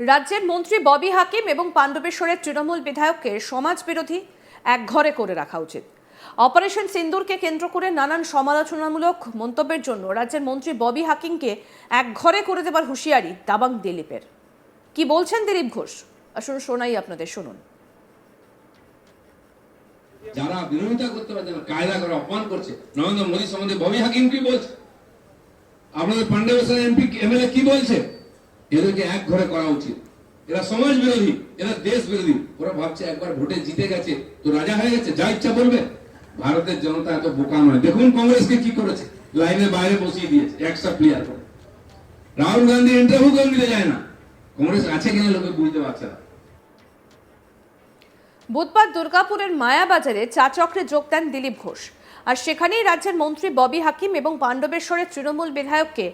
রাজ্যের মন্ত্রী ববি হাকিম এবং পাণ্ডবেশ্বরের তৃণমূল বিধায়ককে সমাজ বিরোধী একঘরে করে রাখা উচিত। অপারেশন সিন্দুরকে কেন্দ্র করে নানান সমালোচনামূলক মন্তব্যের জন্য রাজ্যের মন্ত্রী ববি হাকিমকে একঘরে করে দেবার হুঁশিয়ারি দাবাং দিলীপের। কি বলছেন দিলীপ ঘোষ? আসুন শোনাই আপনাদের, শুনুন। যারা বিরোধিতা করতে পারছে না কায়দা করে অপমান করছে, নরেন্দ্র মোদী সম্বন্ধে ববি হাকিম কি বলছে? আপনাদের পান্ডবেশ্বর এমপি, এমএলএ কি বলছে? এদেরকে এক ঘরে করা উচিত। এরা সমাজ বিরোধী এরা দেশ বিরোধী ওরা ভাবছে একবার ভোটে জিতে গেছে, তো রাজা হয়ে গেছে, যা ইচ্ছা বলবে। ভারতের জনতা এত বোকা নয়। দেখুন কংগ্রেসকে কি করেছে। লাইনের বাইরে বসিয়ে দিয়েছে একশো প্লেয়ার রাহুল গান্ধী ইন্টারভিউ কেউ নিতে যায় না। কংগ্রেস আছে কিনা লোকে বুঝতে পারছে না। বুধবার দুর্গাপুরের মায়াবাজারে চা চক্রে যোগ দেন দিলীপ ঘোষ। আর সেখানেই রাজ্যের মন্ত্রী ববি হাকিম এবং পাণ্ডবেশ্বরের তৃণমূল বিধায়ককে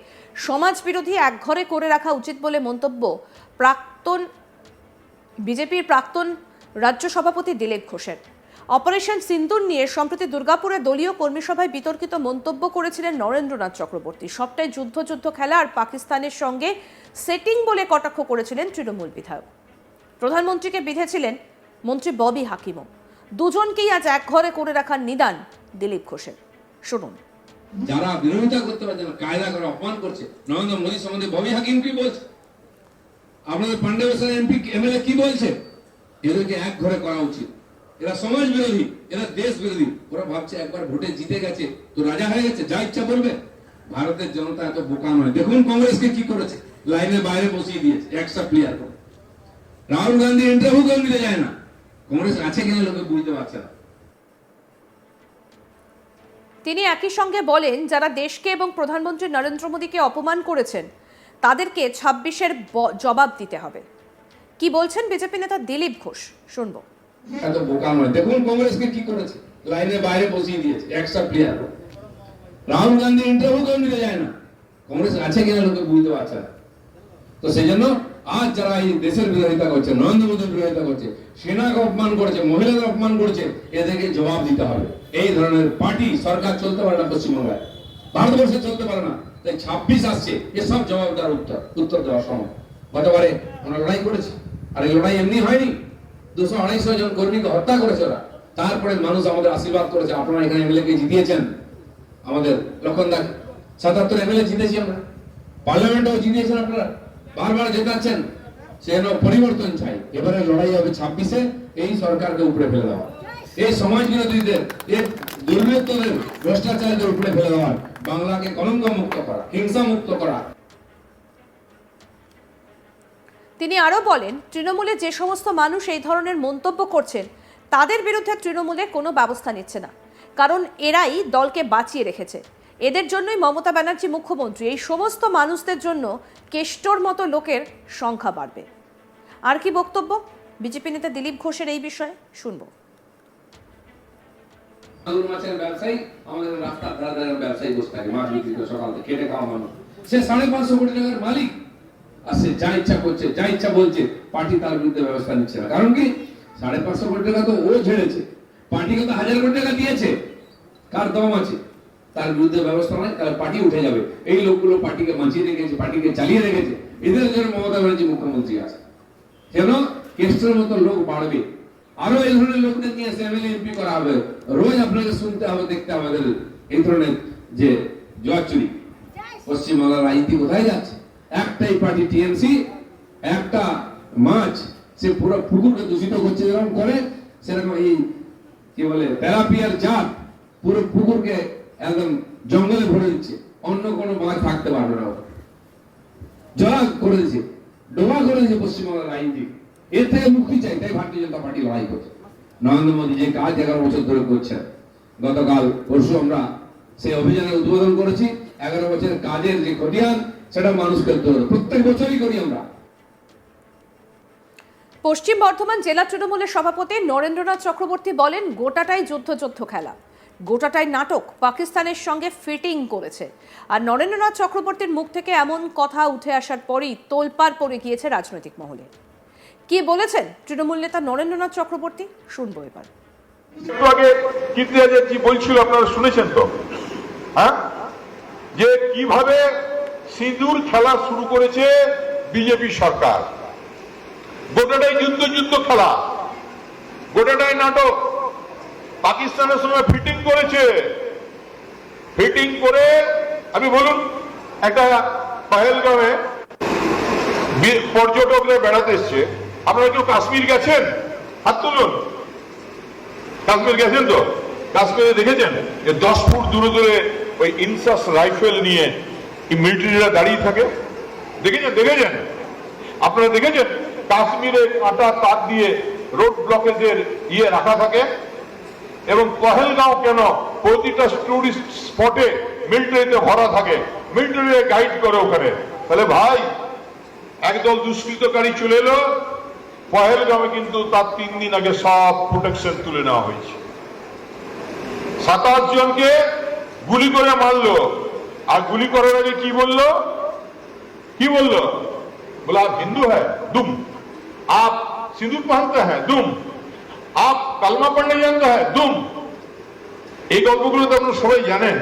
সমাজ বিরোধী একঘরে করে রাখা উচিত বলে মন্তব্য প্রাক্তন বিজেপির প্রাক্তন রাজ্য সভাপতি দিলীপ ঘোষের। অপারেশন সিন্দুর নিয়ে সম্প্রতি দুর্গাপুরে দলীয় কর্মীসভায় বিতর্কিত মন্তব্য করেছিলেন নরেন্দ্রনাথ চক্রবর্তী। সবটাই যুদ্ধ যুদ্ধ খেলা আর পাকিস্তানের সঙ্গে সেটিং বলে কটাক্ষ করেছিলেন তৃণমূল বিধায়ক। প্রধানমন্ত্রীকে বিধেছিলেন মন্ত্রী ববি হাকিমও। দুজনকেই আজ একঘরে করে রাখার নিদান দিলীপ ঘোষের। শুনুন। যারা বিরোধিতা করতে পারছে না কায়দা করে অপমান করছে, নরেন্দ্র মোদী সম্বন্ধে ববি হাকিম কি বলছে? আপনাদের পান্ডবেশ্বর এমপি এমএলএ কি বলছে? এদেরকে এক ঘরে করা উচিত। এরা সমাজ বিরোধী, এরা দেশ বিরোধী। ওরা ভাবছে একবার ভোটে জিতে গেছে, তো রাজা হয়ে গেছে, যা ইচ্ছা বলবে। ভারতের জনতা এত বোকা নয়। দেখুন কংগ্রেসকে কি করেছে। লাইনের বাইরে বসিয়ে দিয়েছে একশো প্লেয়ার রাহুল গান্ধী ইন্টারভিউ কেউ নিতে যায় না। কংগ্রেস আছে কিনা লোকে বুঝতে পারছে না। তিনি একই সঙ্গে বলেন, যারা দেশকে এবং প্রধানমন্ত্রী নরেন্দ্র মোদীকে অপমান করেছেন, তাদেরকে ছাব্বিশের জবাব দিতে হবে। কি বলছেন বিজেপি নেতা দিলীপ ঘোষ? শুনব। এত বোকা নয়। দেখুন কংগ্রেসকে কি করেছে। লাইনের বাইরে বসিয়ে দিয়েছে একশো প্লেয়ার রাহুল গান্ধী ইন্টারভিউ কেউ নিতে যায় না। কংগ্রেস আছে কিনা লোকে বুঝতে পারছে না। তো সেই জন্য আজ যারা এই দেশের বিরোধিতা করছে নরেন্দ্র মোদীর বিরোধিতা করছে, সেনাকে অপমান করছে, মহিলাদের অপমান করছে, এদেরকে জবাব দিতে হবে। এই ধরনের পার্টি সরকার চলতে পারে না পশ্চিমবঙ্গে। ভারতবর্ষে চলতে পারে না। তাই ছাব্বিশ আসছে, এসব জবাব দেওয়ার উত্তর উত্তর দেওয়া সম্ভব গতবারে আমরা লড়াই করেছি, আর এই লড়াই এমনি হয়নি। দুশো আড়াইশো জন কর্মীকে হত্যা করেছে ওরা। তারপরে মানুষ আমাদের আশীর্বাদ করেছে, আপনারা এখানে এমএলএ কে জিতিয়েছেন। আমাদের লক্ষণ দাস সাতাত্তর এমএলএ জিতেছি আমরা। পার্লামেন্টেও জিতিয়েছেন আপনারা। বারবার জেতাচ্ছেন সেন পরিবর্তন চাই এবারে লড়াই হবে ছাব্বিশে, এই সরকারকে উপরে ফেলে দেওয়া। এই সমাজ বিরোধীদের এই দুর্বৃত্তদের, ভ্রষ্টাচারীদের উপরে ফেলে দেওয়া। বাংলাকে কলঙ্ক মুক্ত করা হিংসা মুক্ত করা। তিনি আরও বলেন, তৃণমূলে যে সমস্ত মানুষ এই ধরনের মন্তব্য করছেন, তাদের বিরুদ্ধে তৃণমূলে কোনো ব্যবস্থা নিচ্ছে না। কারণ এরাই দলকে বাঁচিয়ে রেখেছে। এদের জন্যই মমতা ব্যানার্জি মুখ্যমন্ত্রী। এই সমস্ত মানুষদের জন্য কেষ্টর মতো লোকের সংখ্যা বাড়বে। আর কি বক্তব্য? বিজেপি নেতা দিলীপ ঘোষের এই বিষয়ে শুনব। মাছের ব্যবসায়ী, আমাদের রাস্তার ব্যবসায়ী বসে থাকে, মাছ বিক্রি করে সকাল থেকে খাওয়া মানুষ। সে সাড়ে পাঁচশো কোটি টাকার মালিক। আর সে যা ইচ্ছা করছে, যা ইচ্ছা বলছে, পার্টি তার বিরুদ্ধে ব্যবস্থা নিচ্ছে না। কারণ কি? সাড়ে পাঁচশো কোটি টাকা তো ও ঝেড়েছে। পার্টিকে তো হাজার কোটি টাকা দিয়েছে। কার দম আছে? তার বিরুদ্ধে ব্যবস্থা নয় তাহলে পার্টি উঠে যাবে। এই লোকগুলো পার্টিকে বাঁচিয়ে রেখেছে, পার্টিকে চালিয়ে রেখেছে। এদের জন্য মমতা ব্যানার্জি মুখ্যমন্ত্রী আছে। কেন? কেস্টের মতো লোক বাড়বে। আরও এই ধরনের লোকদের নিয়ে এমএলএ এমপি করা হবে। রোজ আপনাকে শুনতে হবে, দেখতে আমাদের এই ধরনের যে জয়চুরি পশ্চিমবাংলার রাজনীতি কোথায় যাচ্ছে? একটাই পার্টি টিএমসি একটা মাছ, সে পুরো পুকুরকে দূষিত করছে, যেরকম করে সেরকম এই, কি বলে, তেলাপিয়ার জাত পুরো পুকুরকে একদম জঙ্গলে ভরে দিচ্ছে। অন্য কোনো মাছ থাকতে পারবে না ওখানে। জলা করে দিয়েছে ডোবা দিয়েছে পশ্চিমবঙ্গের রাজনীতি এর থেকে মুক্তি চাই, তাই ভারতীয় জনতা পার্টি লড়াই করছে। নরেন্দ্র মোদী যে কাজ এগারো বছর ধরে করছেন, গতকাল পরশু আমরা সেই অভিযানের উদ্বোধন করেছি। এগারো বছরের কাজের যে খতিয়ান, সেটা মানুষকে। প্রত্যেক বছরই করি আমরা। পশ্চিম বর্ধমান জেলা তৃণমূলের সভাপতি নরেন্দ্রনাথ চক্রবর্তী বলেন, গোটাটাই যুদ্ধ যুদ্ধ খেলা। গোটাটাই নাটক পাকিস্তানের সঙ্গে ফিটিং করেছে। আর নরেন্দ্রনাথ চক্রবর্তীর মুখ থেকে এমন কথা উঠে আসার পরই তোলপাড় পড়ে গিয়েছে রাজনৈতিক মহলে। কি বলেছেন তৃণমূল নেতা নরেন্দ্রনাথ চক্রবর্তী? শুনব এবার। একটু আগে বলছিল, আপনারা শুনেছেন তো? হ্যাঁ? যে কীভাবে সিঁদুর খেলা শুরু করেছে বিজেপি সরকার। গোটাটাই যুদ্ধ যুদ্ধ খেলা। গোটাটাই নাটক। পাকিস্তানের সঙ্গে ফিটিং করেছে। ফিটিং করে, আমি বলুন, একটা পাহেলগামে পর্যটকরা বেড়াতে এসছে। আপনারা কেউ কাশ্মীর গেছেন? হাত তুলুন। কাশ্মীর গেছেন তো? কাশ্মীরে দেখেছেন? যে দশ ফুট দূরে দূরে ওই ইনসাস রাইফেল নিয়ে মিলিটারিরা দাঁড়িয়ে থাকে? দেখেছেন? দেখেছেন? আপনারা দেখেছেন? কাশ্মীরে কাঁটা তার দিয়ে রোড ব্লকেজের ইয়ে রাখা থাকে? এবং পহেলগাঁও কেন প্রতিটা টুরিস্ট স্পটে মিলিটারিতে ভরা থাকে? মিলিটারি গাইড করে ওখানে। তাহলে ভাই, একদল দুষ্কৃতকারী চলে এলো। পহেলগামে কিন্তু তার তিন দিন আগে সব প্রোটেকশন তুলে নেওয়া হয়েছে। সাতাশ জনকে গুলি করে মারলো। আর গুলি করার আগে কি বলল? কি বলল? বলে, আপ হিন্দু হ্যাঁ দুম। আপ সিঁদুর পাহানতে হ্যাঁ দুম। আপ কালমা পড়লে জানতে হয় দুম। এই গল্পগুলো তো আপনারা সবাই জানেন।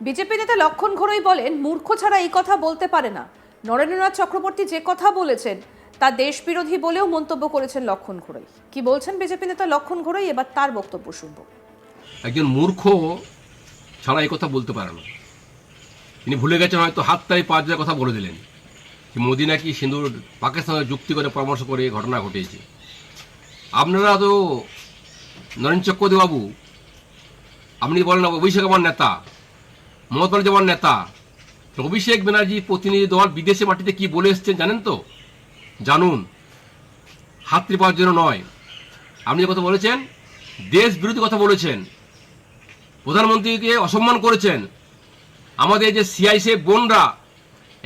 বিজেপি নেতা লক্ষণ ঘোড়ই বলেন মূর্খ ছাড়া এই কথা বলতে পারে না। নরেন্দ্রনাথ চক্রবর্তী যে কথা বলেছেন তা দেশ বিরোধী বলেও মন্তব্য করেছেন লক্ষণ ঘোড়ই। কি বলছেন বিজেপি নেতা লক্ষণ ঘোড়ই? এবার তার বক্তব্য শুনব। একজন মূর্খ ছাড়া এই কথা বলতে পারে না। তিনি ভুলে গেছেন হয়তো হাত তাই পাঁচ কথা বলে দিলেন। যে মোদি নাকি সিঁদুর পাকিস্তানের যুক্তি করে পরামর্শ করে ঘটনা ঘটেছে আপনারা তো চক্রবর্তী বাবু আপনি বলেন অভিষেক আমার নেতা, মমতা আমার নেতা, অভিষেক ব্যানার্জি প্রতিনিধি দল বিদেশে মাটিতে কি বলে এসছেন জানেন তো? জানুন। হাতড়ি পাওয়ার জন্য নয়। আপনি যে কথা বলেছেন, দেশ বিরোধী কথা বলেছেন, প্রধানমন্ত্রীকে অসম্মান করেছেন, আমাদের যে সিআইসি বোনরা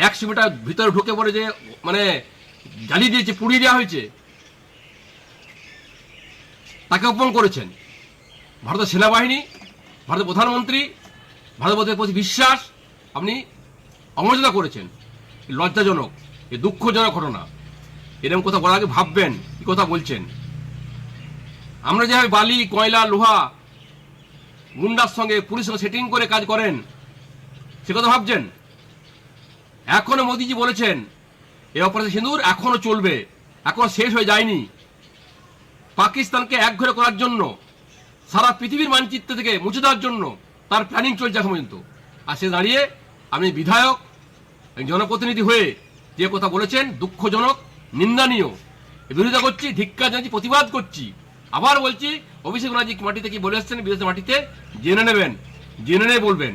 একশো মিটার ভিতরে ঢুকে পড়ে যে মানে জ্বালিয়ে দিয়েছে পুড়িয়ে দেওয়া হয়েছে, তাকে অপমান করেছেন। ভারতের সেনাবাহিনী, ভারতের প্রধানমন্ত্রী, ভারতের প্রতি বিশ্বাস, আপনি অমর্যাদা করেছেন। লজ্জাজনক, এ দুঃখজনক ঘটনা। এরকম কথা বলার আগে ভাববেন কি কথা বলছেন। আমরা যেভাবে বালি, কয়লা, লোহা, গুন্ডার সঙ্গে পুলিশের সেটিং করে কাজ করেন, সে কথা ভাবছেন? এখনও মোদিজি বলেছেন এই অপারেশন সিঁদুর এখনও চলবে, এখনও শেষ হয়ে যায়নি। পাকিস্তানকে একঘরে করার জন্য, সারা পৃথিবীর মানচিত্র থেকে মুছে দেওয়ার জন্য তার প্ল্যানিং চলছে এখন পর্যন্ত। আর সে দাঁড়িয়ে আমি বিধায়ক জনপ্রতিনিধি হয়ে যে কথা বলেছেন, দুঃখজনক, নিন্দনীয়, বিরোধিতা করছি, ধিক্কার জানাচ্ছি, প্রতিবাদ করছি। আবার বলছি, অভিষেক ব্যানার্জি মাটিতে কি বলে এসছেন, বিদেশের মাটিতে, জেনে নেবেন, জেনে নিয়ে বলবেন।